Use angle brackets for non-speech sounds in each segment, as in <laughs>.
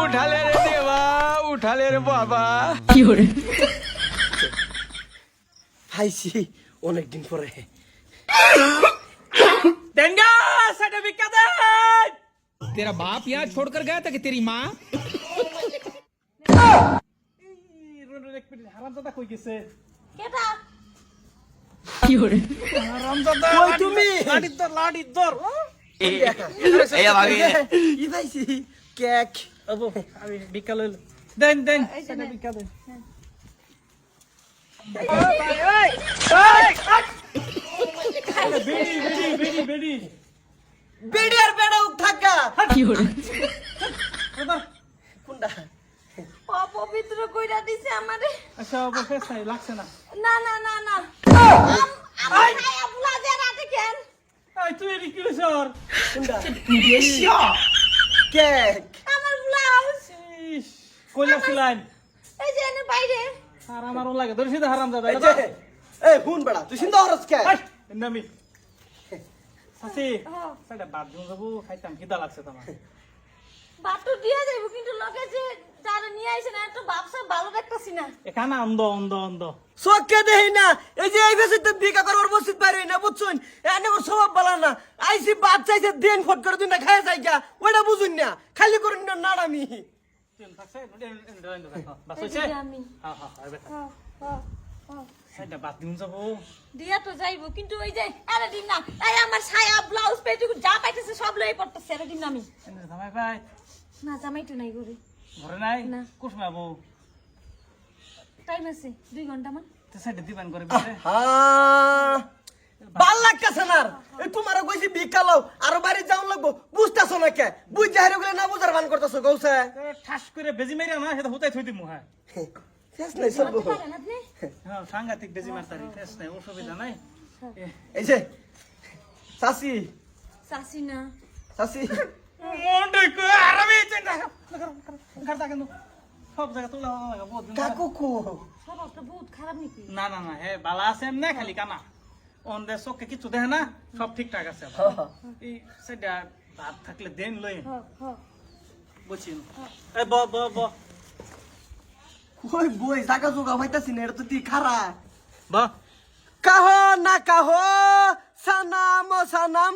উঠালে রে দেবা উঠালে রে বাবা হাইছি অনেকদিন পরে ডেঙ্গা সেটা বিকা দে तेरा बाप यहाँ छोड़कर गया था कि तेरी माँ হারামজাদা কই গেছে কেটা হারামজাদা কই তুমি? লাড়ির দর লাড়ির দর এই ভাবি ই পাইছি? কেক। আবু আমি বিকা দেন দেন সেটা বিকা দেন। বেডি বেডি বেডি বেডি বেড়ি আর বেড়া উঠ থাকা কোনটা? অপবিত্র কইরা দিছে আমারে। আচ্ছা অবশ্যই লাগছে না। না না না না। আমার তুই কি হইছর কোনটা? কেক। আমার ব্লাউজ। কইলা ছিলাম এই যে এনে বাইরে। আর আমারও লাগে ধরে সিধা হারামজাদা এই যে এই হুন বেড়া তুই চিন্তা হরস কে? নামি <laughs> সাসি। সেটা বাদ দিন যাব খাইতাম খিদা লাগছে তোমার। <laughs> বাটু দিয়া যাইব কিন্তু লগে যে যারা নিয়ে আইছে না একটু বাপসা ভালো দেখতাছি না। এখানে অন্ধ অন্ধ অন্ধ। চোখকে দেই না। এই যে এই ভেসে বিকা করবার মসজিদ বাইরে না বুঝছুন? এনে ওর স্বভাব বলা না। আইসি বাদ চাইছে দেন ফট করে তুই না খায় যাই গা। ওইটা বুঝুন না। খালি করুন না যে আমি। হ্যাঁ হ্যাঁ হ্যাঁ, হ্যাঁ, হ্যাঁ। দিয়া তো যাইবো কিন্তু ওই যে আরে দিন না আমার ছায়া ব্লাউজ পেটুকু যা পাইতেছে সব লই পড়তেছে আরে দিন না আমি। ভাই। না জামাই তো নাই ঘরে। ঘরে নাই? না। কুসমা বউ। টাইম আছে দুই ঘণ্টা মান। তো সেটা দিবান করে বিলে <laughs> হ্যাঁ ভালো লাগতেছে না। এই তোমার কইছি ভিক্ষা লও আর বাড়ি যাও লাগবো। বুঝতেছো না কে? বুঝ যাই গেলে না বুঝার ভান করতেছো গৌসে ঠাস করে বেজি মেরে না সেটা হুতাই থই দিমু হ্যাঁ। শেষ নাই সব। হ্যাঁ সাংঘাতিক বেজি মারতারি টেস নাই অসুবিধা নাই। এই যে চাচি। চাচি না। চাচি। না না না হে বালা আছে এমনি খালি কানা অন্ধে চোখে কিছু দেখে না সব ঠিকঠাক আছে এই সেটা ভাত থাকলে দেন লই হ হ ব ব ব ওই বই জাগা জোগা হইতাছি না এটা তো তুই খারা ব কাহ না কাহ সানাম সানাম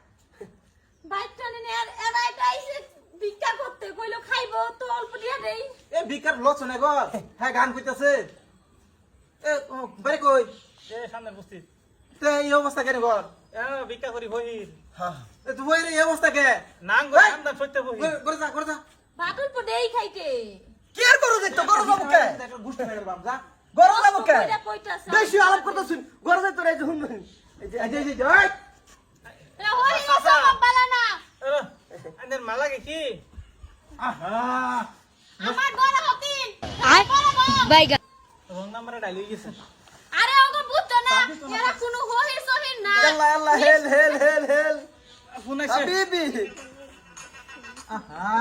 দেই এ বিকার গর হ্যাঁ গান কইতাছে এ বাড়ি কই এ সামনে বস্তি তে এই অবস্থা কেন গর এ ভিক্ষা করি বহি এ তুই এই অবস্থা কে নাং গো এই! সামনে সত্যি বহি করে যা করে যা বাটুল পর দেই খাইতে কি আর করো দেখতো করো যাব কে গুষ্টি মেরে বাম যা গরম যাব কে বেশি আলাপ করতেছুন গরম যাই তোরা এই যে হুন এই যে এই যে, এই যে, এই! এ হই গেছে বালা না আন্দের মালাগে কি আহা আমার বড় হতিন বড় বড় রং নাম্বারে ডাইলি গেছে। আরে ওগো বুঝতো না এরা কোনো হই সহিন না। আল্লাহ আল্লাহ হেল হেল হেল হেল। ফোন হাবিবি। আহা।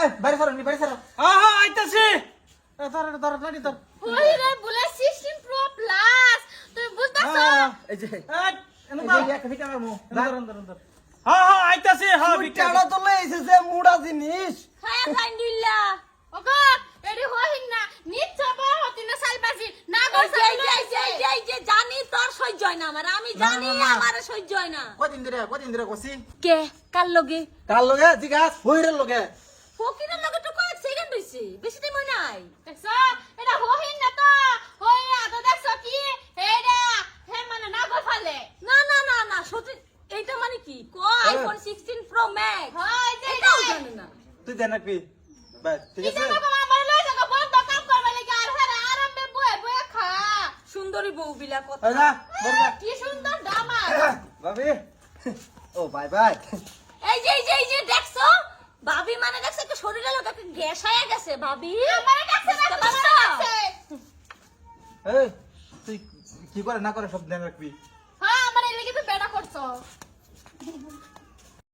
এ বাড়ি সরো নি বাড়ি সরো। হ্যাঁ হ্যাঁ আইতাছি ধর ধর ধর হই রে বলে 16 প্রো প্লাস তুই বুঝতাছ? এই যে। এই এনো এই দাও যে ভিটা মারমু ধর ধর। ধর হ্যাঁ হ্যাঁ আইতাছি। হ্যাঁ ভিক্ষা তো লইছে যে মুড়া জিনিস। খায়া খাইন জানি তোর সহ্য হয় না আমার আমি জানি আমার সহ্য হয় না। কদিন ধরে কদিন ধরে কইছি? কে? কার লগে? কার লগে? জিগাস হইরের লগে। ফকিরের লগে তো কয়েক সেকেন্ড হইছে বেশি টাইম হয় নাই। দেখছ এটা হহিন না তো হই না তো দেখছ কি? হেডা হে মানে না গো ফালে। না না না না সত্যি এইটা মানে কি? কো আইফোন 16 প্রো ম্যাক্স হয় এটাও জানে না। তুই নাকি বাই ঠিক আছে সুন্দরী বউ বিলা কথা। কি সুন্দর দামা। ভাবি। ও বাই বাই। এই যে এই যে দেখছ? ভাবি মানে দেখছ একটা শরীরে লোক একটা গ্যাস হয়ে গেছে ভাবি। আমারে এই তুই কি করে না করে সব ধ্যান রাখবি? হ্যাঁ আমার লেগে তো বেড়া করছ।